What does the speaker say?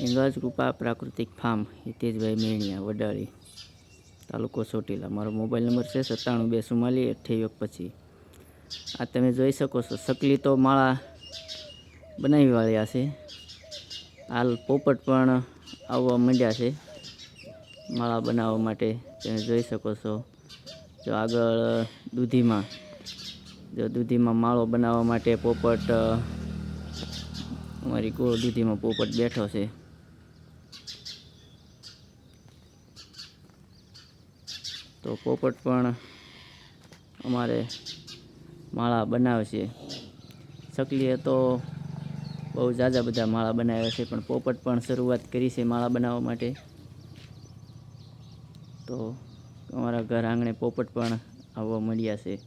હિંગળાજ કૃપા પ્રાકૃતિક ફાર્મ, હિતેશભાઈ મેણિયા, વડાળી, તાલુકો ચોટીલા. મારો મોબાઈલ નંબર છે સત્તાણું બે ચુમ્માલીસ, અઠ્યાવીસ પછી આ તમે જોઈ શકો છો સકલી તો માળા બનાવી વાળ્યા છે. હાલ પોપટ પણ આવવા માંડ્યા છે માળા બનાવવા માટે. તમે જોઈ શકો છો, જો આગળ દૂધીમાં, જો દૂધીમાં માળો બનાવવા માટે પોપટ અમારી ગોળ દૂધીમાં પોપટ બેઠો છે. તો પોપટ પણ અમારે માળા બનાવે છે. સકલીએ તો બહુ ઝાઝા બધા માળા બનાવ્યા છે, પણ પોપટ પણ શરૂઆત કરી છે માળા બનાવવા માટે. તો અમારા ઘર આંગણે પોપટ પણ આવવા મળ્યા છે.